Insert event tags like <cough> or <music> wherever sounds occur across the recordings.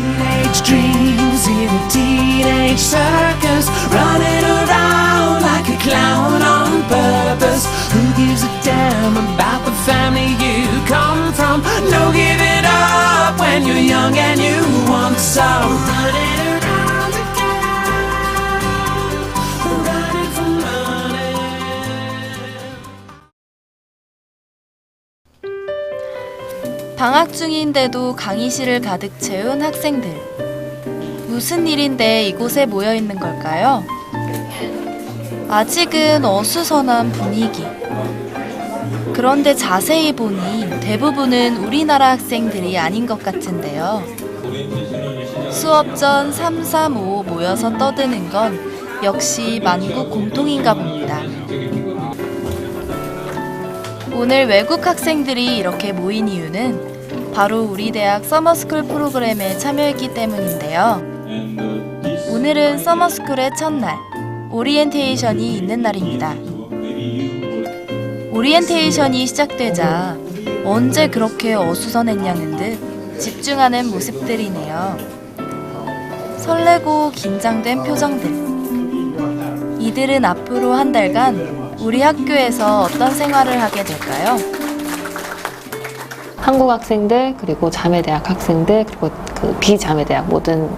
Teenage dreams in a teenage circus, running around like a clown on purpose. Who gives a damn about the family you come from? No giving up when you're young and you want some. Running 방학 중인데도 강의실을 가득 채운 학생들. 무슨 일인데 이곳에 모여 있는 걸까요? 아직은 어수선한 분위기. 그런데 자세히 보니 대부분은 우리나라 학생들이 아닌 것 같은데요. 수업 전 3, 3, 5 모여서 떠드는 건 역시 만국 공통인가 봅니다. 오늘 외국 학생들이 이렇게 모인 이유는 바로 우리 대학 서머스쿨 프로그램에 참여했기 때문인데요. 오늘은 서머스쿨의 첫날, 오리엔테이션이 있는 날입니다. 오리엔테이션이 시작되자 언제 그렇게 어수선했냐는 듯 집중하는 모습들이네요. 설레고 긴장된 표정들. 이들은 앞으로 한 달간 우리 학교에서 어떤 생활을 하게 될까요? 한국 학생들 그리고 자매대학 학생들 그리고 그 비자매대학 모든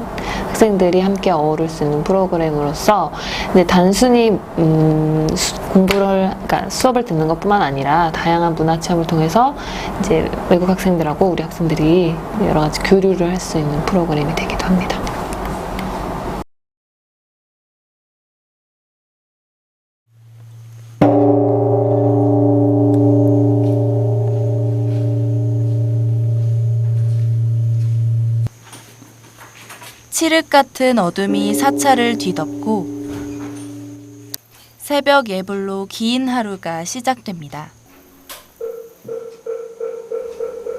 학생들이 함께 어우를 수 있는 프로그램으로서 근데 단순히 음, 수- 공부를 그러니까 수업을 듣는 것뿐만 아니라 다양한 문화 체험을 통해서 이제 외국 학생들하고 우리 학생들이 여러 가지 교류를 할 수 있는 프로그램이 되기도 합니다. 칠흑 같은 어둠이 사찰을 뒤덮고 새벽 예불로 긴 하루가 시작됩니다.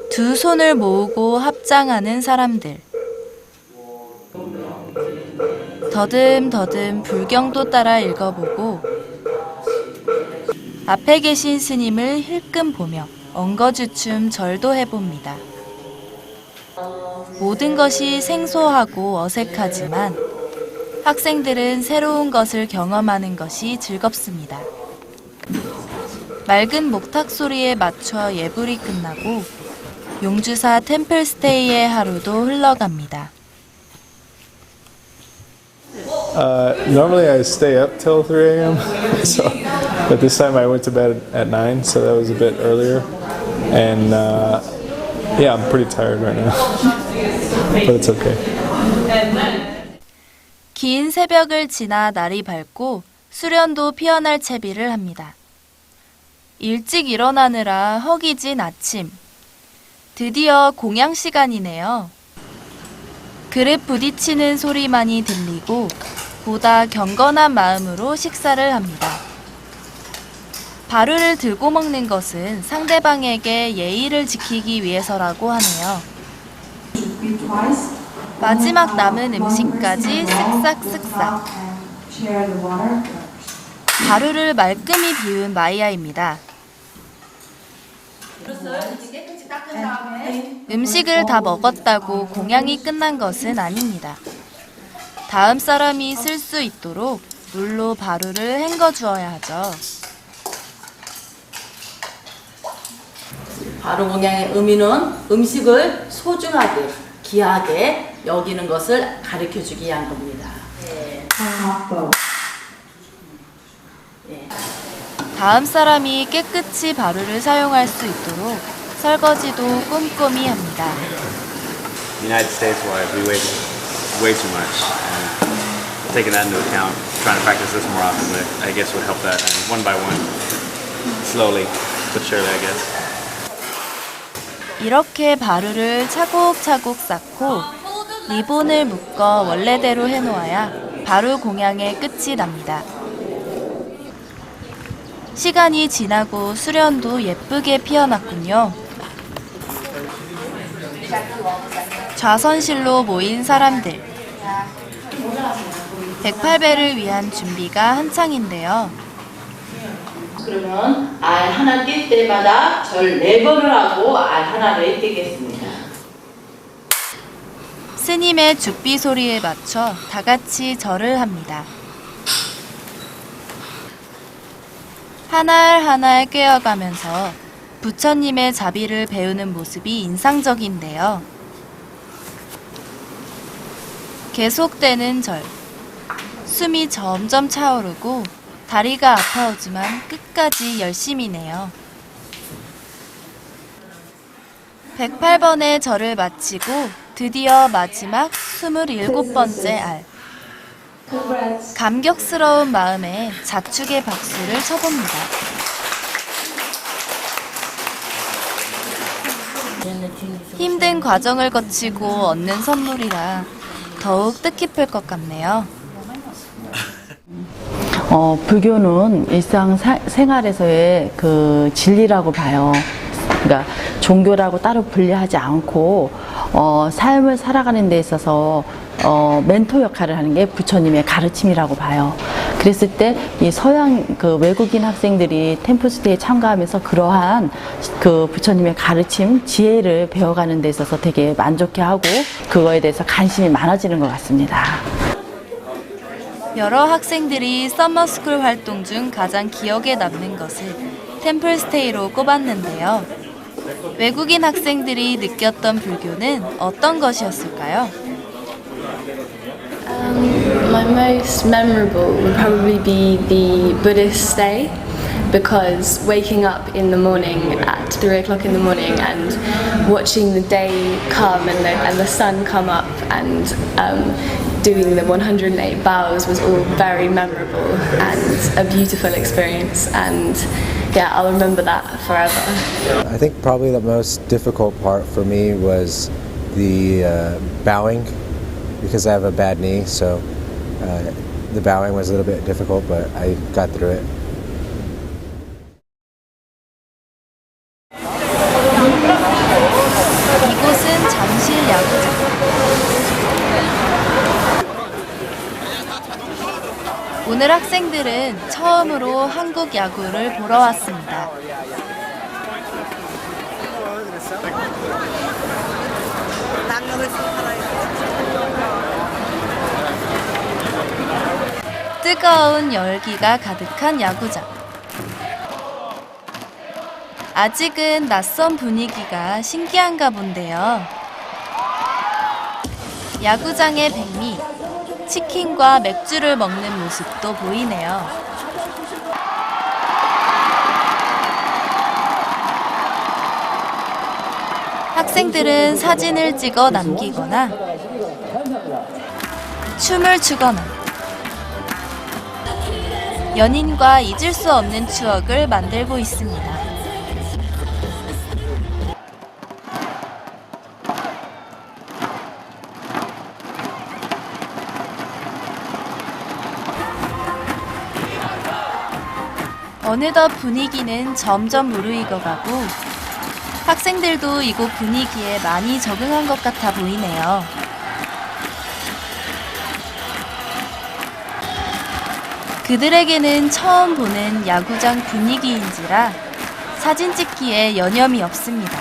두 손을 모으고 합장하는 사람들. 더듬더듬 불경도 따라 읽어보고 앞에 계신 스님을 힐끔 보며 엉거주춤 절도 해봅니다. 모든 것이 생소하고 어색하지만 학생들은 새로운 것을 경험하는 것이 즐겁습니다. 맑은 목탁 소리에 맞춰 예불이 끝나고 용주사 템플스테이의 하루도 흘러갑니다. Uh, normally I stay up till 3 a.m. so, but this time I went to bed at 9, so that was a bit earlier. And uh, yeah, I'm pretty tired right now, <laughs> but it's okay. 긴 새벽을 지나 날이 밝고 수련도 피어날 채비를 합니다. 일찍 일어나느라 허기진 아침. 드디어 공양 시간이네요. 그릇 부딪히는 소리만이 들리고 보다 경건한 마음으로 식사를 합니다. 바루를 들고 먹는 것은 상대방에게 예의를 지키기 위해서라고 하네요. 마지막 남은 음식까지 쓱싹쓱싹. 바루를 말끔히 비운 마이아입니다. 음식을 다 먹었다고 공양이 끝난 것은 아닙니다. 다음 사람이 쓸 수 있도록 물로 바루를 헹궈 주어야 하죠. 바로 공양의 의미는 음식을 소중하게, 귀하게 여기는 것을 가르쳐 주기 위한 겁니다. 예. 예. 다음 사람이 깨끗이 바루를 사용할 수 있도록 설거지도 꼼꼼히 합니다. United States wide, we wait way too much. And taking that into account, trying to practice this more often, I guess would help that. And one by one, slowly but surely, I guess. 이렇게 바루를 차곡차곡 쌓고 리본을 묶어 원래대로 해놓아야 바루 공양의 끝이 납니다. 시간이 지나고 수련도 예쁘게 피어났군요. 좌선실로 모인 사람들. 108배를 위한 준비가 한창인데요. 그러면 알 하나 뛸 때마다 절 네 번을 하고 알 하나를 띄겠습니다. 스님의 죽비 소리에 맞춰 다 같이 절을 합니다. 한 알 한 알 꿰어가면서 부처님의 자비를 배우는 모습이 인상적인데요. 계속되는 절. 숨이 점점 차오르고 다리가 아파오지만 끝까지 열심히네요. 108번의 절을 마치고 드디어 마지막 27번째 알. 감격스러운 마음에 자축의 박수를 쳐봅니다. 힘든 과정을 거치고 얻는 선물이라 더욱 뜻깊을 것 같네요. 어, 불교는 일상 사- 생활에서의 그 진리라고 봐요. 그러니까 종교라고 따로 분리하지 않고 어, 삶을 살아가는 데 있어서 어, 멘토 역할을 하는 게 부처님의 가르침이라고 봐요. 그랬을 때 이 서양 그 외국인 학생들이 템플스테이에 참가하면서 그러한 그 부처님의 가르침, 지혜를 배워가는 데 있어서 되게 만족해하고 그거에 대해서 관심이 많아지는 것 같습니다. 여러 학생들이 서머스쿨 활동 중 가장 기억에 남는 것을 템플스테이로 꼽았는데요. 외국인 학생들이 느꼈던 불교는 어떤 것이었을까요? My most memorable would probably be the Buddhist stay because waking up in the morning at three o'clock in the morning and watching the day come and the, and the sun come up and um, doing the 108 bows was all very memorable and a beautiful experience and yeah I'll remember that forever. I think probably the most difficult part for me was the uh, bowing because I have a bad knee, so uh, the bowing was a little bit difficult, but I got through it. 오늘 학생들은 처음으로 한국 야구를 보러 왔습니다. 뜨거운 열기가 가득한 야구장. 아직은 낯선 분위기가 신기한가 본데요. 야구장의 백미, 치킨과 맥주를 먹는 모습도 보이네요. 학생들은 사진을 찍어 남기거나 춤을 추거나 연인과 잊을 수 없는 추억을 만들고 있습니다. 어느덧 분위기는 점점 무르익어 가고 학생들도 이곳 분위기에 많이 적응한 것 같아 보이네요. 그들에게는 처음 보는 야구장 분위기인지라 사진 찍기에 여념이 없습니다.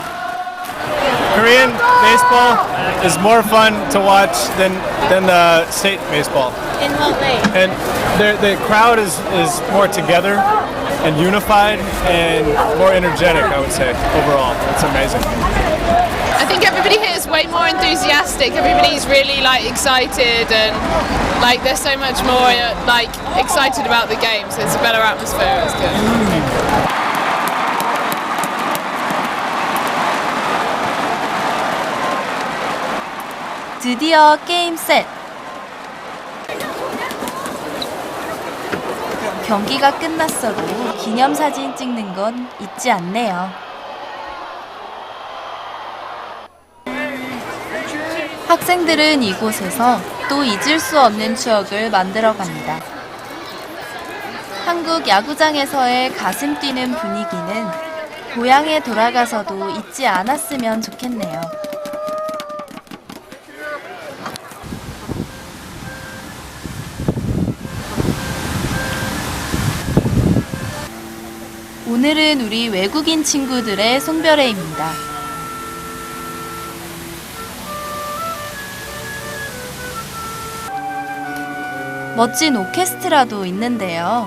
Korean baseball is more fun to watch than than the state baseball. In what way? And the the crowd is is more together and unified and more energetic. I would say overall, it's amazing. I think everybody here is way more enthusiastic. Everybody's really like excited and like they're so much more uh, like excited about the game. So it's a better atmosphere. It's good. 드디어 게임 셋. 경기가 끝났어도 기념사진 찍는 건 잊지 않네요. 학생들은 이곳에서 또 잊을 수 없는 추억을 만들어 갑니다. 한국 야구장에서의 가슴 뛰는 분위기는 고향에 돌아가서도 잊지 않았으면 좋겠네요. 오늘은 우리 외국인 친구들의 송별회입니다. 멋진 오케스트라도 있는데요.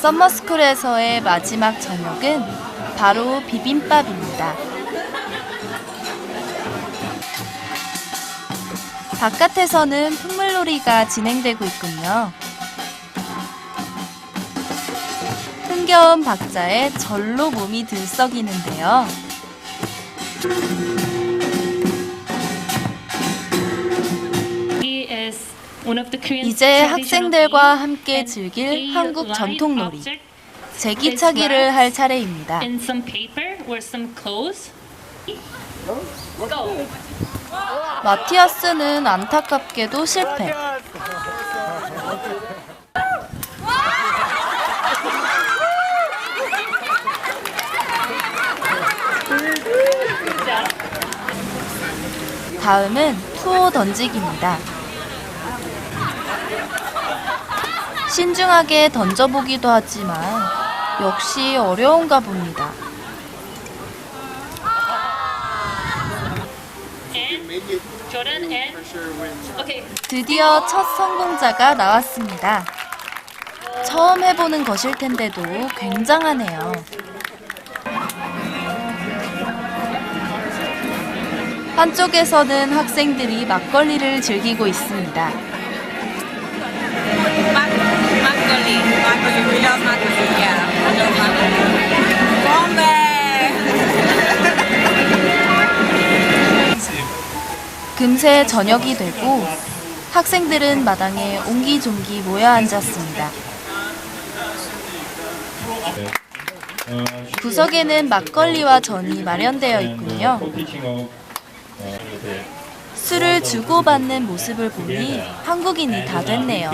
썸머스쿨에서의 마지막 저녁은 바로 비빔밥입니다. 바깥에서는 풍물놀이가 진행되고 있군요. 흥겨운 박자에 절로 몸이 들썩이는데요. 이제 학생들과 함께 즐길 한국 전통놀이 제기차기를 할 차례입니다. 마티아스는 안타깝게도 실패. 다음은 투호 던지기입니다. 신중하게 던져보기도 하지만 역시 어려운가 봅니다. 드디어 첫 성공자가 나왔습니다. 처음 해보는 것일 텐데도 굉장하네요. 한쪽에서는 학생들이 막걸리를 즐기고 있습니다. 금세 저녁이 되고 학생들은 마당에 옹기종기 모여 앉았습니다. 구석에는 막걸리와 전이 마련되어 있군요. 술을 주고받는 모습을 보니 한국인이 다 됐네요.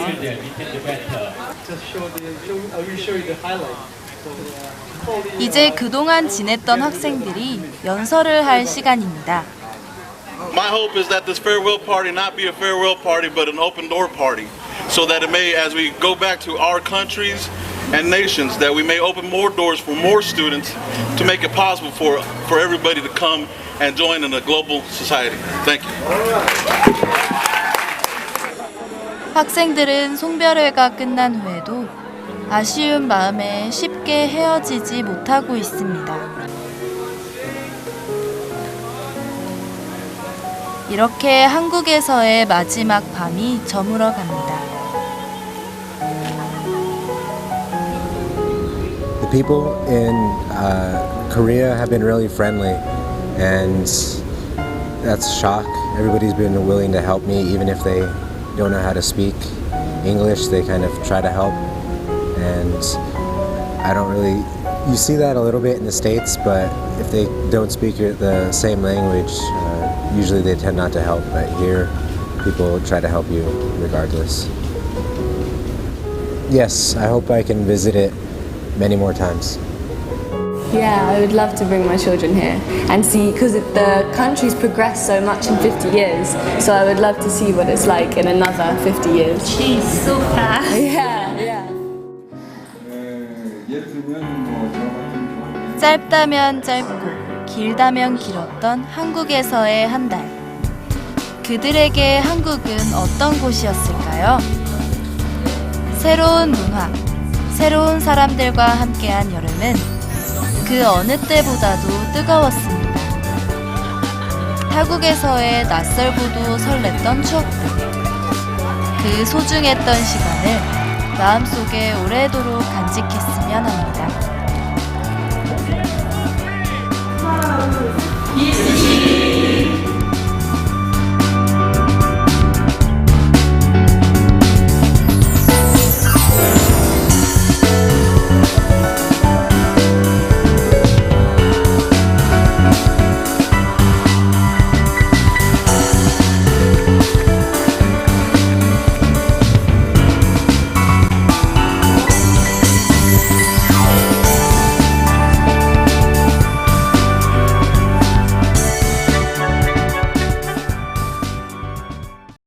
이제 그동안 지냈던 학생들이 연설을 할 시간입니다. My hope is that this farewell party not be a farewell party, but an open door party, so that it may, as we go back to our countries and nations, that we may open more doors for more students to make it possible for, for everybody to come and join in a global society. Thank you. 학생들은 송별회가 끝난 후에도 아쉬운 마음에 쉽게 헤어지지 못하고 있습니다. 이렇게 한국에서의 마지막 밤이 저물어 갑니다. The people in uh, Korea have been really friendly, and that's a shock. Everybody's been willing to help me, even if they don't know how to speak English. They kind of try to help, and I don't really. You see that a little bit in the states, but if they don't speak your- the same language, uh, usually they tend not to help. But here, people try to help you regardless. Yes, I hope I can visit it many more times. Yeah, I would love to bring my children here and see because the country's progressed so much in 50 years. So I would love to see what it's like in another 50 years. She's so fast. <laughs> Yeah, yeah. 짧다면 짧고 길다면 길었던 한국에서의 한 달. 그들에게 한국은 어떤 곳이었을까요? 새로운 문화, 새로운 사람들과 함께한 여름은 그 어느 때보다도 뜨거웠습니다. 타국에서의 낯설고도 설렜던 추억들. 그 소중했던 시간을 마음속에 오래도록 간직했으면 합니다. 一五七。